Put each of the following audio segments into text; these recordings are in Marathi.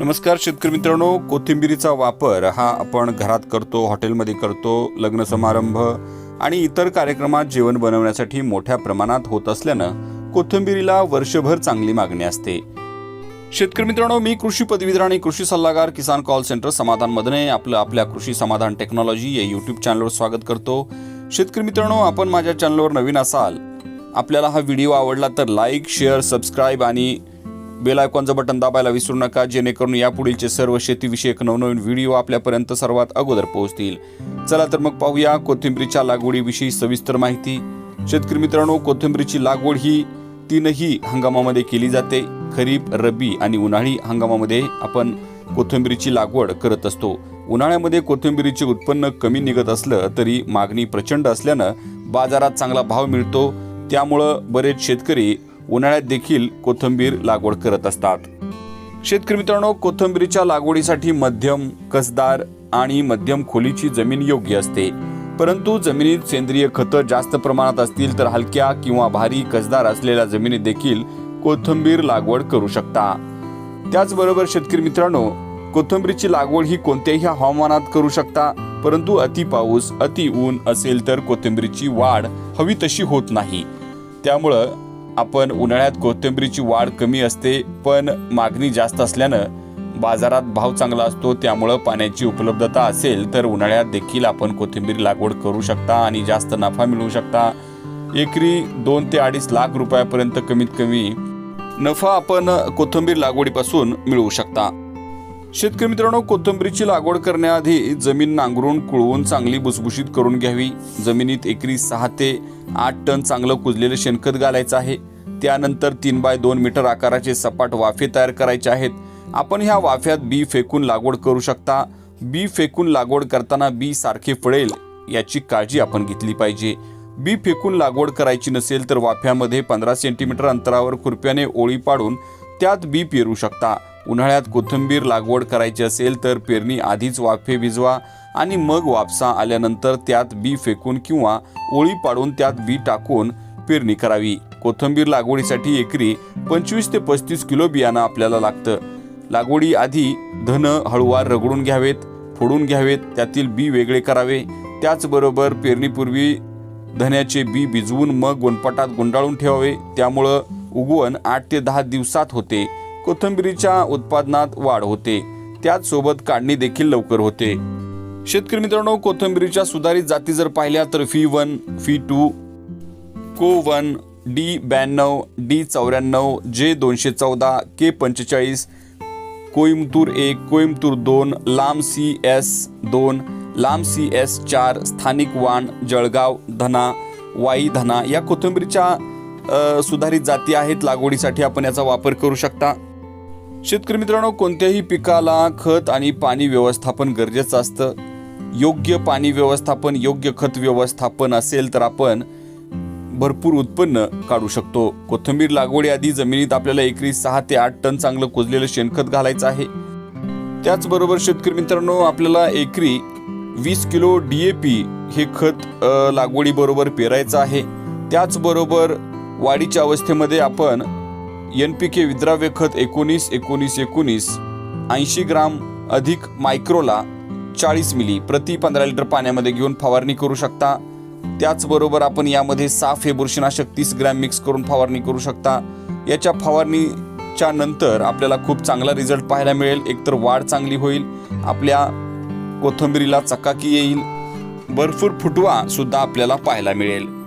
नमस्कार शेतकरी मित्रांनो कोथिंबिरीचा वापर हा आपण घरात करतो हॉटेलमध्ये करतो लग्न समारंभ आणि इतर कार्यक्रमात जेवण बनवण्यासाठी मोठ्या प्रमाणात होत असल्यानं कोथिंबिरीला वर्षभर चांगली मागणी असते. शेतकरी मित्रांनो मी कृषी पदवीधर आणि कृषी सल्लागार किसान कॉल सेंटर समाधान मधने आपलं आपल्या कृषी समाधान टेक्नॉलॉजी या यूट्यूब चॅनलवर स्वागत करतो. शेतकरी मित्रांनो आपण माझ्या चॅनलवर नवीन असाल आपल्याला हा व्हिडिओ आवडला तर लाईक शेअर सबस्क्राईब आणि बेल आयकॉनचं बटन दाबायला विसरू नका जेणेकरून यापुढीलचे सर्व शेतीविषयक नवनवीन व्हिडिओ आपल्यापर्यंत सर्वात अगोदर पोहोचतील. चला तर मग पाहूया कोथिंबीरीच्या लागवडीविषयी सविस्तर माहिती. शेतकरी मित्रांनो कोथिंबीरीची लागवड ही तीनही हंगामामध्ये केली जाते. खरीप रब्बी आणि उन्हाळी हंगामामध्ये आपण कोथिंबीरीची लागवड करत असतो. उन्हाळ्यामध्ये कोथिंबीरीचे उत्पन्न कमी निघत असलं तरी मागणी प्रचंड असल्यानं बाजारात चांगला भाव मिळतो. त्यामुळं बरेच शेतकरी उन्हाळ्यात देखील कोथिंबीर लागवड करत असतात. शेतकरी मित्रांनो कोथिंबीरीच्या लागवडीसाठी मध्यम कसदार आणि मध्यम खोलीची जमीन योग्य असते. परंतु जमिनीत सेंद्रिय खतं जास्त प्रमाणात असतील तर हलक्या किंवा भारी कसदार असलेल्या जमिनीत देखील कोथिंबीर लागवड करू शकता. त्याचबरोबर शेतकरी मित्रांनो कोथिंबीरीची लागवड ही कोणत्याही हवामानात करू शकता परंतु अति पाऊस अति ऊन असेल तर कोथिंबीरीची वाढ हवी तशी होत नाही. त्यामुळं आपण उन्हाळ्यात कोथिंबीरीची वाढ कमी असते पण मागणी जास्त असल्यानं बाजारात भाव चांगला असतो त्यामुळं पाण्याची उपलब्धता असेल तर उन्हाळ्यात देखील आपण कोथिंबीर लागवड करू शकता आणि जास्त नफा मिळवू शकता. एकरी दोन ते अडीच लाख रुपयापर्यंत कमीत कमी नफा आपण कोथिंबीर लागवडीपासून मिळवू शकता. शेतकरी मित्रांनो कोथिंबीरीची लागवड करण्याआधी जमीन नांगरून कुळवून चांगली भुसभुशीत करून घ्यावी. जमिनीत एकरी सहा ते आठ टन चांगलं कुजलेलं शेणखत घालायचं आहे. त्यानंतर तीन बाय दोन मीटर आकाराचे सपाट वाफे तयार करायचे आहेत. आपण ह्या वाफ्यात बी फेकून लागवड करू शकता. बी फेकून लागवड करताना बी सारखे फळेल याची काळजी आपण घेतली पाहिजे. बी फेकून लागवड करायची नसेल तर वाफ्यामध्ये पंधरा सेंटीमीटर अंतरावर खुरप्याने ओळी पाडून त्यात बी पेरू शकता. उन्हाळ्यात कोथिंबीर लागवड करायची असेल तर पेरणी आधीच वाफे भिजवा आणि मग वापसा आल्यानंतर त्यात बी फेकून किंवा ओळी पाडून त्यात बी टाकून पेरणी करावी. कोथिंबीर लागवडीसाठी एकरी पंचवीस ते पस्तीस किलो बियाणं आपल्याला लागतं. लागवडी आधी धन हळुवार रगडून घ्यावेत फोडून घ्यावेत त्यातील बी वेगळे करावे. त्याचबरोबर पेरणीपूर्वी धन्याचे बी भिजवून मग गुणपटात गुंडाळून ठेवावे. त्यामुळं उगवण आठ ते दहा दिवसात होते. कोथिंबीरीच्या उत्पादनात वाढ होते. त्याचसोबत काढणी देखील लवकर होते. शेतकरी मित्रांनो कोथिंबीरीच्या सुधारित जाती जर पाहिल्या तर फी वन फी टू को वन डी ब्याण्णव डी चौऱ्याण्णव जे दोनशे चौदा के पंचेचाळीस कोईमतूर एक कोईमतूर दोन लांब सी एस दोन लांब सी एस चार स्थानिक वाण जळगाव धना वाई धना या कोथिंबीरीच्या सुधारित जाती आहेत. लागवडीसाठी आपण याचा वापर करू शकता. शेतकरी मित्रांनो कोणत्याही पिकाला खत आणि पाणी व्यवस्थापन गरजेचं असतं. योग्य पाणी व्यवस्थापन योग्य खत व्यवस्थापन असेल तर आपण भरपूर उत्पन्न काढू शकतो. कोथिंबीर लागवडीआधी जमिनीत आपल्याला एकरी सहा ते आठ टन चांगलं कुजलेलं शेणखत घालायचं आहे. त्याचबरोबर शेतकरी मित्रांनो आपल्याला एकरी वीस किलो डी ए पी हे खत लागवडीबरोबर पेरायचं आहे. त्याचबरोबर वाढीच्या अवस्थेमध्ये आपण एन पी के विद्राव्य खत एकोणीस एकोणीस एकोणीस ऐंशी ग्राम अधिक मायक्रोला चाळीस मिली प्रति पंधरा लिटर पाण्यामध्ये घेऊन फवारणी करू शकता. त्याचबरोबर आपण यामध्ये साफ हे बुरशीनाशक तीस ग्रॅम मिक्स करून फवारणी करू शकता. याच्या फवारणीच्या नंतर आपल्याला खूप चांगला रिझल्ट पाहायला मिळेल. एकतर वाढ चांगली होईल. आपल्या कोथिंबीरीला चकाकी येईल. भरपूर फुटवा सुद्धा आपल्याला पाहायला मिळेल.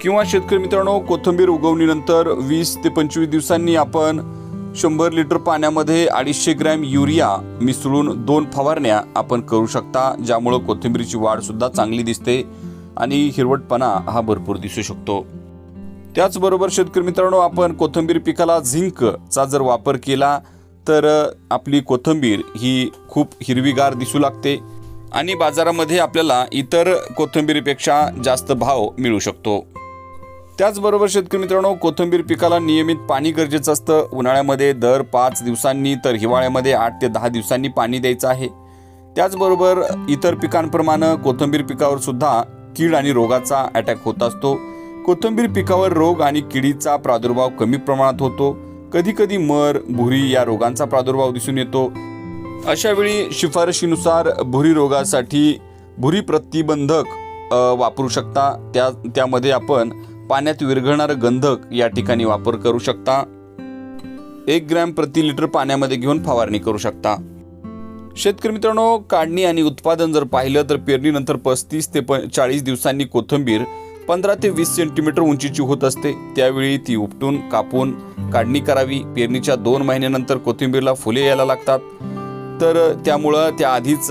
किंवा शेतकरी मित्रांनो कोथिंबीर उगवणीनंतर वीस ते पंचवीस दिवसांनी आपण शंभर लिटर पाण्यामध्ये अडीचशे ग्रॅम युरिया मिसळून दोन फवारण्या आपण करू शकता ज्यामुळं कोथिंबीरीची वाढसुद्धा चांगली दिसते. आणि हिरवटपणा हा भरपूर दिसू शकतो. त्याचबरोबर शेतकरी मित्रांनो आपण कोथिंबीर पिकाला झिंकचा जर वापर केला तर आपली कोथिंबीर ही खूप हिरवीगार दिसू लागते आणि बाजारामध्ये आपल्याला इतर कोथिंबीरीपेक्षा जास्त भाव मिळू शकतो. त्याचबरोबर शेतकरी मित्रांनो कोथिंबीर पिकाला नियमित पाणी गरजेचं असतं. उन्हाळ्यामध्ये दर पाच दिवसांनी तर हिवाळ्यामध्ये आठ ते दहा दिवसांनी पाणी द्यायचं आहे. त्याचबरोबर इतर पिकांप्रमाणे कोथिंबीर पिकावर सुद्धा कीड आणि रोगाचा अटॅक होत असतो. कोथिंबीर पिकावर रोग आणि किडीचा प्रादुर्भाव कमी प्रमाणात होतो. कधी कधी मर भुरी या रोगांचा प्रादुर्भाव दिसून येतो. अशा वेळी शिफारशीनुसार भुरी रोगासाठी भुरी प्रतिबंधक वापरू शकता. त्या त्यामध्ये आपण पाण्यात विरघळणारं गंधक या ठिकाणी वापर करू शकता. एक ग्रॅम प्रति लिटर पाण्यामध्ये घेऊन फवारणी करू शकता. शेतकरी मित्रांनो काढणी आणि उत्पादन जर पाहिलं तर पेरणीनंतर पस्तीस ते प चाळीस दिवसांनी कोथिंबीर पंधरा ते वीस सेंटीमीटर उंचीची होत असते. त्यावेळी ती उपटून कापून काढणी करावी. पेरणीच्या दोन महिन्यानंतर कोथिंबीरला फुले यायला लागतात. तर त्यामुळं त्या आधीच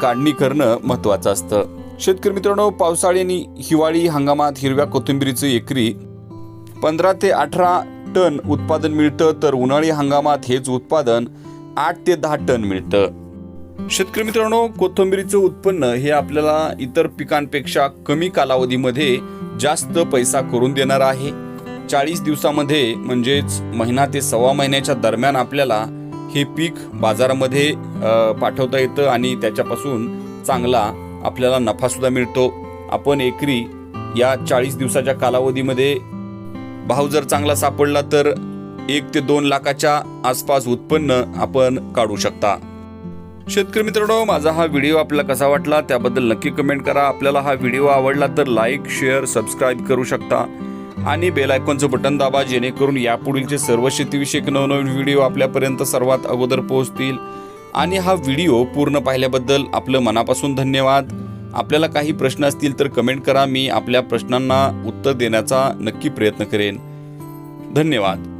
काढणी करणं महत्त्वाचं असतं. शेतकरी मित्रांनो पावसाळी आणि हिवाळी हंगामात हिरव्या कोथिंबीरीचं एकरी पंधरा ते अठरा टन उत्पादन मिळतं. तर उन्हाळी हंगामात हेच उत्पादन आठ ते दहा टन मिळतं. शेतकरी मित्रांनो कोथिंबीरीचं उत्पन्न हे आपल्याला इतर पिकांपेक्षा कमी कालावधीमध्ये जास्त पैसा करून देणार आहे. चाळीस दिवसामध्ये म्हणजेच महिना ते सव्वा महिन्याच्या दरम्यान आपल्याला हे पीक बाजारामध्ये पाठवता येतं आणि त्याच्यापासून चांगला आपल्याला नफासुद्धा मिळतो. आपण एकरी या चाळीस दिवसाच्या कालावधीमध्ये भाव जर चांगला सापडला तर एक ते दोन लाखाच्या आसपास उत्पन्न आपण काढू शकता. शेतकरी मित्रांनो माझा हा व्हिडिओ आपल्याला कसा वाटला त्याबद्दल नक्की कमेंट करा. आपल्याला हा व्हिडिओ आवडला तर लाईक शेअर सबस्क्राईब करू शकता. आणि बेल आयकॉनचं बटन दाबा जेणेकरून यापुढीलचे सर्व शेतीविषयक नवनवीन व्हिडिओ आपल्यापर्यंत सर्वात अगोदर पोहोचतील. आणि हा व्हिडिओ पूर्ण पाहिल्याबद्दल आपलं मनापासून धन्यवाद. आपल्याला काही प्रश्न असतील तर कमेंट करा. मी आपल्या प्रश्नांना उत्तर देण्याचा नक्की प्रयत्न करेन. धन्यवाद.